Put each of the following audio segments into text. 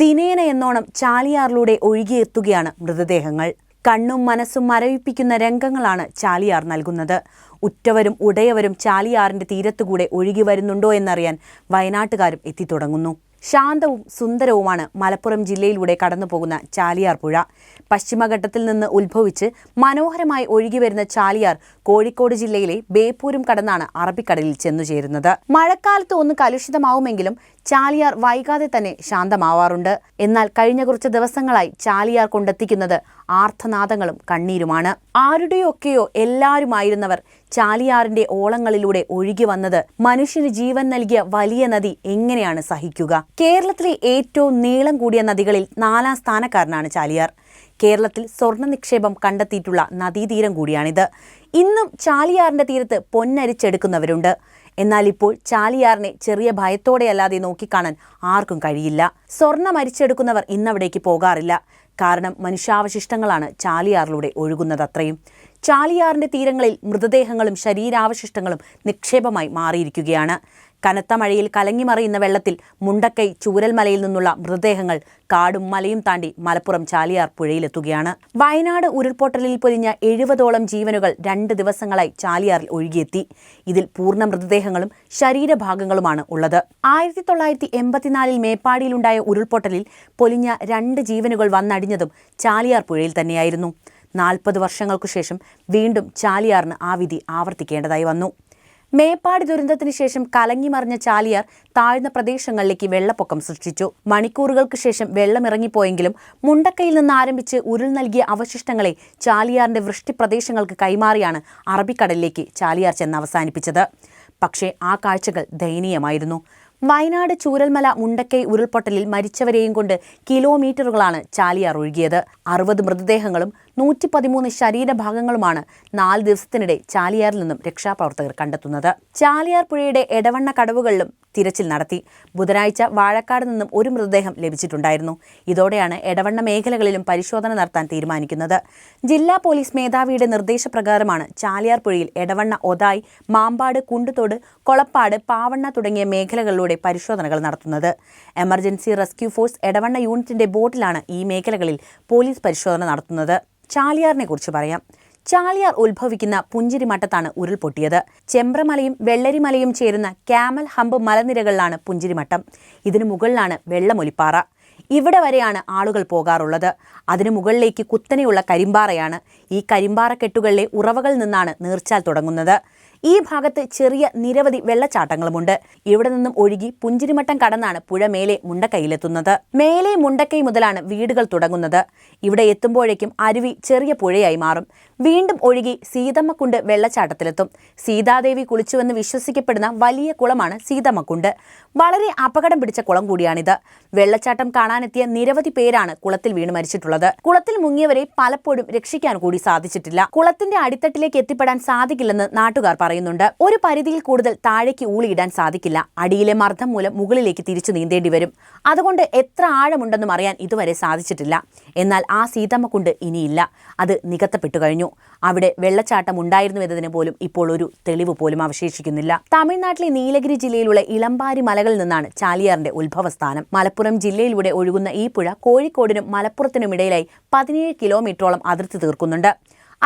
ദിനേന എന്നോണം ചാലിയാറിലൂടെ ഒഴുകിയെത്തുകയാണ് മൃതദേഹങ്ങൾ. കണ്ണും മനസ്സും മരവിപ്പിക്കുന്ന രംഗങ്ങളാണ് ചാലിയാർ നൽകുന്നത്. ഉറ്റവരും ഉടയവരും ചാലിയാറിന്റെ തീരത്തുകൂടെ ഒഴുകി വരുന്നുണ്ടോ എന്നറിയാൻ വയനാട്ടുകാരും എത്തിത്തുടങ്ങുന്നു ശാന്തവും സുന്ദരവുമാണ് മലപ്പുറം ജില്ലയിലൂടെ കടന്നുപോകുന്ന ചാലിയാർ പുഴ. പശ്ചിമഘട്ടത്തിൽ നിന്ന് ഉത്ഭവിച്ച് മനോഹരമായി ഒഴുകിവരുന്ന ചാലിയാർ കോഴിക്കോട് ജില്ലയിലെ ബേപ്പൂരും കടന്നാണ് അറബിക്കടലിൽ ചെന്നുചേരുന്നത്. മഴക്കാലത്ത് ഒന്ന് കലുഷിതമാവുമെങ്കിലും ചാലിയാർ വൈകാതെ തന്നെ ശാന്തമാവാറുണ്ട്. എന്നാൽ കഴിഞ്ഞ കുറച്ച് ദിവസങ്ങളായി ചാലിയാർ കൊണ്ടെത്തിക്കുന്നത് ആർത്തനാദങ്ങളും കണ്ണീരുമാണ്. ആരുടെയൊക്കെയോ എല്ലാരുമായിരുന്നവർ ചാലിയാറിന്റെ ഓളങ്ങളിലൂടെ ഒഴുകി വന്നത് മനുഷ്യന് ജീവൻ നൽകിയ വലിയ നദി എങ്ങനെയാണ് സഹിക്കുക? കേരളത്തിലെ ഏറ്റവും നീളം കൂടിയ നദികളിൽ നാലാം സ്ഥാനക്കാരനാണ് ചാലിയാർ. കേരളത്തിൽ സ്വർണ നിക്ഷേപം കണ്ടെത്തിയിട്ടുള്ള നദീതീരം കൂടിയാണിത്. ഇന്നും ചാലിയാറിന്റെ തീരത്ത് പൊന്നരിച്ചെടുക്കുന്നവരുണ്ട്. എന്നാൽ ഇപ്പോൾ ചാലിയാറിനെ ചെറിയ ഭയത്തോടെയല്ലാതെ നോക്കിക്കാണാൻ ആർക്കും കഴിയില്ല. സ്വർണം അരിച്ചെടുക്കുന്നവർ ഇന്നവിടേക്ക് പോകാറില്ല. കാരണം മനുഷ്യാവശിഷ്ടങ്ങളാണ് ചാലിയാറിലൂടെ ഒഴുകുന്നതത്രയും ചാലിയാറിന്റെ തീരങ്ങളിൽ മൃതദേഹങ്ങളും ശരീരാവശിഷ്ടങ്ങളും നിക്ഷേപമായി മാറിയിരിക്കുകയാണ്. കനത്ത മഴയിൽ കലങ്ങിമറിയുന്ന വെള്ളത്തിൽ മുണ്ടക്കൈ ചൂരൽമലയിൽ നിന്നുള്ള മൃതദേഹങ്ങൾ കാടും മലയും താണ്ടി മലപ്പുറം ചാലിയാർ പുഴയിലെത്തുകയാണ്. വയനാട് ഉരുൾപൊട്ടലിൽ പൊലിഞ്ഞ എഴുപതോളം ജീവനുകൾ രണ്ട് ദിവസങ്ങളായി ചാലിയാറിൽ ഒഴുകിയെത്തി. ഇതിൽ പൂർണ മൃതദേഹങ്ങളും ശരീരഭാഗങ്ങളുമാണ് ഉള്ളത്. ആയിരത്തി തൊള്ളായിരത്തി എൺപത്തിനാലിൽ മേപ്പാടിയിലുണ്ടായ ഉരുൾപൊട്ടലിൽ പൊലിഞ്ഞ രണ്ട് ജീവനുകൾ വന്നടിഞ്ഞതും ചാലിയാർ പുഴയിൽ തന്നെയായിരുന്നു. നാൽപ്പത് വർഷങ്ങൾക്കു ശേഷം വീണ്ടും ചാലിയാറിന് ആ വിധി ആവർത്തിക്കേണ്ടതായി വന്നു. മേപ്പാടി ദുരന്തത്തിന് ശേഷം കലങ്ങിമറിഞ്ഞ ചാലിയാർ താഴ്ന്ന പ്രദേശങ്ങളിലേക്ക് വെള്ളപ്പൊക്കം സൃഷ്ടിച്ചു. മണിക്കൂറുകൾക്ക് ശേഷം വെള്ളമിറങ്ങിപ്പോയെങ്കിലും മുണ്ടക്കയിൽ നിന്ന് ആരംഭിച്ച് ഉരുൾ നൽകിയ അവശിഷ്ടങ്ങളെ ചാലിയാറിന്റെ വൃഷ്ടി പ്രദേശങ്ങൾക്ക് കൈമാറിയാണ് അറബിക്കടലിലേക്ക് ചാലിയാർ ചെന്ന് അവസാനിപ്പിച്ചത്. പക്ഷേ ആ കാഴ്ചകൾ ദയനീയമായിരുന്നു. വയനാട് ചൂരൽമല മുണ്ടക്കൈ ഉരുൾപൊട്ടലിൽ മരിച്ചവരെയും കൊണ്ട് കിലോമീറ്ററുകളാണ് ചാലിയാർ ഒഴുകിയത്. അറുപത് മൃതദേഹങ്ങളും നൂറ്റി പതിമൂന്ന് ശരീരഭാഗങ്ങളുമാണ് നാല് ദിവസത്തിനിടെ ചാലിയാറിൽ നിന്നും രക്ഷാപ്രവർത്തകർ കണ്ടെത്തുന്നത്. ചാലിയാർ പുഴയുടെ എടവണ്ണ കടവുകളിലും തിരച്ചിൽ നടത്തി. ബുധനാഴ്ച വാഴക്കാട് നിന്നും ഒരു മൃതദേഹം ലഭിച്ചിട്ടുണ്ടായിരുന്നു. ഇതോടെയാണ് എടവണ്ണ മേഖലകളിലും പരിശോധന നടത്താൻ തീരുമാനിക്കുന്നത്. ജില്ലാ പോലീസ് മേധാവിയുടെ നിർദ്ദേശപ്രകാരമാണ് ചാലിയാർ പുഴയിൽ എടവണ്ണ ഒതായി മാമ്പാട് കുണ്ടുതോട് കൊളപ്പാട് പാവണ്ണ തുടങ്ങിയ മേഖലകളിലൂടെ പരിശോധനകൾ നടത്തുന്നത്. എമർജൻസി റെസ്ക്യൂ ഫോഴ്സ് എടവണ്ണ യൂണിറ്റിന്റെ ബോട്ടിലാണ് ഈ മേഖലകളിൽ പോലീസ് പരിശോധന നടത്തുന്നത്. ചാലിയാറിനെ കുറിച്ച് പറയാം. ചാലിയാർ ഉത്ഭവിക്കുന്ന പുഞ്ചിരിമട്ടത്താണ് ഉരുൾപൊട്ടിയത്. ചെമ്പ്രമലയും വെള്ളരിമലയും ചേരുന്ന ക്യാമൽ ഹമ്പ് മലനിരകളിലാണ് പുഞ്ചിരിമട്ടം ഇതിനു മുകളിലാണ് വെള്ളമൊലിപ്പാറ. ഇവിടെ വരെയാണ് ആളുകൾ പോകാറുള്ളത്. അതിനു മുകളിലേക്ക് കുത്തനെയുള്ള കരിമ്പാറയാണ്. ഈ കരിമ്പാറക്കെട്ടുകളിലെ ഉറവകളിൽ നിന്നാണ് നീർച്ചാൽ തുടങ്ങുന്നത്. ഈ ഭാഗത്ത് ചെറിയ നിരവധി വെള്ളച്ചാട്ടങ്ങളുമുണ്ട്. ഇവിടെ നിന്നും ഒഴുകി പുഞ്ചിരിമട്ടം കടന്നാണ് പുഴ മേലെ മുണ്ടക്കൈയിലെത്തുന്നത്. മേലെ മുണ്ടക്കൈ മുതലാണ് വീടുകൾ തുടങ്ങുന്നത്. ഇവിടെ എത്തുമ്പോഴേക്കും അരുവി ചെറിയ പുഴയായി മാറും. വീണ്ടും ഒഴുകി സീതമ്മക്കുണ്ട് വെള്ളച്ചാട്ടത്തിലെത്തും. സീതാദേവി കുളിച്ചുവെന്ന് വിശ്വസിക്കപ്പെടുന്ന വലിയ കുളമാണ് സീതമ്മക്കുണ്ട്. വളരെ അപകടം പിടിച്ച കുളം കൂടിയാണിത്. വെള്ളച്ചാട്ടം കാണാനെത്തിയ നിരവധി പേരാണ് കുളത്തിൽ വീണ് മരിച്ചിട്ടുള്ളത്. കുളത്തിൽ മുങ്ങിയവരെ പലപ്പോഴും രക്ഷിക്കാൻ കൂടി സാധിച്ചിട്ടില്ല. കുളത്തിന്റെ അടിത്തട്ടിലേക്ക് എത്തിപ്പെടാൻ സാധിക്കില്ലെന്ന് നാട്ടുകാർ പറയുന്നുണ്ട്. ഒരു പരിധിയിൽ കൂടുതൽ താഴേക്ക് ഊളിയിടാൻ സാധിക്കില്ല. അടിയിലെ മർദ്ദം മൂലം മുകളിലേക്ക് തിരിച്ചു നീന്തേണ്ടി വരും. അതുകൊണ്ട് എത്ര ആഴമുണ്ടെന്നും അറിയാൻ ഇതുവരെ സാധിച്ചിട്ടില്ല. എന്നാൽ ആ സീതമ്മ കൊണ്ട് ഇനിയില്ല. അത് നികത്തപ്പെട്ടു കഴിഞ്ഞു. അവിടെ വെള്ളച്ചാട്ടം ഉണ്ടായിരുന്നു എന്നതിന് പോലും ഇപ്പോൾ ഒരു തെളിവ് പോലും അവശേഷിക്കുന്നില്ല. തമിഴ്നാട്ടിലെ നീലഗിരി ജില്ലയിലുള്ള ഇളമ്പാരി മലകളിൽ നിന്നാണ് ചാലിയാറിന്റെ ഉത്ഭവസ്ഥാനം. മലപ്പുറം ജില്ലയിലൂടെ ഒഴുകുന്ന ഈ പുഴ കോഴിക്കോടിനും മലപ്പുറത്തിനും ഇടയിലായി പതിനേഴ് കിലോമീറ്ററോളം അതിർത്തി തീർക്കുന്നുണ്ട്.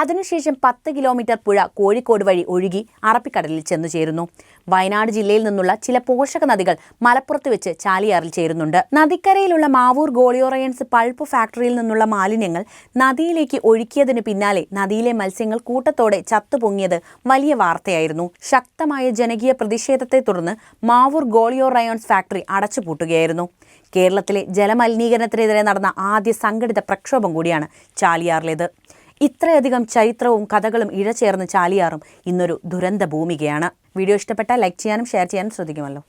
അതിനുശേഷം പത്ത് കിലോമീറ്റർ പുഴ കോഴിക്കോട് വഴി ഒഴുകി അറബിക്കടലിൽ ചെന്നു ചേരുന്നു. വയനാട് ജില്ലയിൽ നിന്നുള്ള ചില പോഷക നദികൾ മലപ്പുറത്ത് വെച്ച് ചാലിയാറിൽ ചേരുന്നുണ്ട്. നദിക്കരയിലുള്ള മാവൂർ ഗോളിയോറയൻസ് പൾപ്പ് ഫാക്ടറിയിൽ നിന്നുള്ള മാലിന്യങ്ങൾ നദിയിലേക്ക് ഒഴുക്കിയതിന് പിന്നാലെ നദിയിലെ മത്സ്യങ്ങൾ കൂട്ടത്തോടെ ചത്തുപൊങ്ങിയത് വലിയ വാർത്തയായിരുന്നു. ശക്തമായ ജനകീയ പ്രതിഷേധത്തെ തുടർന്ന് മാവൂർ ഗോളിയോ റയോൺസ് ഫാക്ടറി അടച്ചുപൂട്ടുകയായിരുന്നു. കേരളത്തിലെ ജലമലിനീകരണത്തിനെതിരെ നടന്ന ആദ്യ സംഘടിത പ്രക്ഷോഭം കൂടിയാണ് ചാലിയാറിലേത്. ഇത്രയധികം ചരിത്രവും കഥകളും ഇഴചേർന്ന് ചാലിയാറും ഇന്നൊരു ദുരന്ത ഭൂമികയാണ്. വീഡിയോ ഇഷ്ടപ്പെട്ടാൽ ലൈക്ക് ചെയ്യാനും ഷെയർ ചെയ്യാനും ശ്രദ്ധിക്കുമല്ലോ.